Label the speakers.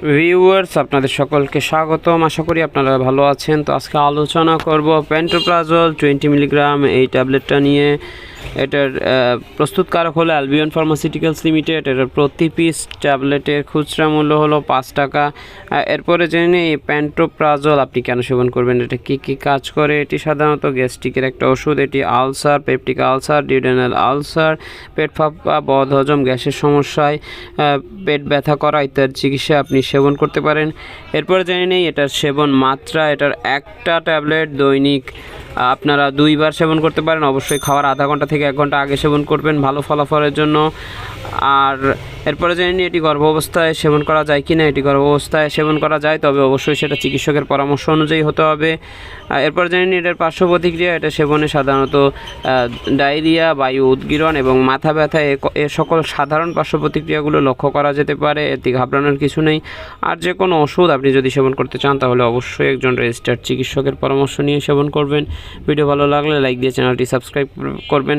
Speaker 1: Viewers আপনাদের সকলকে স্বাগতম। আশা করি আপনারা ভালো আছেন। তো আজকে আলোচনা করব প্যান্টোপ্রাজল টোয়েন্টি মিলিগ্রাম এই ট্যাবলেটটা নিয়ে। এটার প্রস্তুতকারক হলো অ্যালবিয়ন ফার্মাসিউটিক্যালস লিমিটেড এটার প্রতি পিস ট্যাবলেটের খুচরা মূল্য হলো পাঁচ টাকা। এরপরে জেনে নিই প্যান্টোপ্রাজল আপনি কেন সেবন করবেন? এটা কী কী কাজ করে? এটি সাধারণত গ্যাস্ট্রিকের একটা ওষুধ। এটি ulcer, peptic ulcer, duodenal ulcer, পেট ফাঁপা বদহজম, গ্যাসের সমস্যায় পেট ব্যথা করা ইত্যাদি চিকিৎসা আপনি সেবন করতে পারেন। এরপরে জেনে নেই, এটার সেবন মাত্রা। এটার একটা ট্যাবলেট দৈনিক আপনারা দুইবার সেবন করতে পারেন। অবশ্যই খাওয়ার আধা ঘণ্টা থেকে এক ঘণ্টা আগে সেবন করবেন ভালো ফলাফলের জন্য। আর এরপরে জানি এটি গর্ভাবস্থায় সেবন করা যায় কি না এটি গর্ভাবস্থায় সেবন করা যায়, তবে অবশ্যই সেটা চিকিৎসকের পরামর্শ অনুযায়ী হতে হবে। এরপর জেনে এটার পার্শ্ব প্রতিক্রিয়া এটা সেবনে সাধারণত ডায়রিয়া, বায়ু উদ্গীরণ এবং মাথা ব্যথা এ সকল সাধারণ পার্শ্ব প্রতিক্রিয়াগুলো লক্ষ্য করা যেতে পারে এতে ঘাবড়ানোর কিছু নেই। আর যে কোনো ওষুধ আপনি যদি সেবন করতে চান, তাহলে অবশ্যই একজন রেজিস্টার্ড চিকিৎসকের পরামর্শ নিয়ে সেবন করবেন। ভিডিও ভালো লাগলে লাইক দিয়ে চ্যানেলটি সাবস্ক্রাইব করবেন।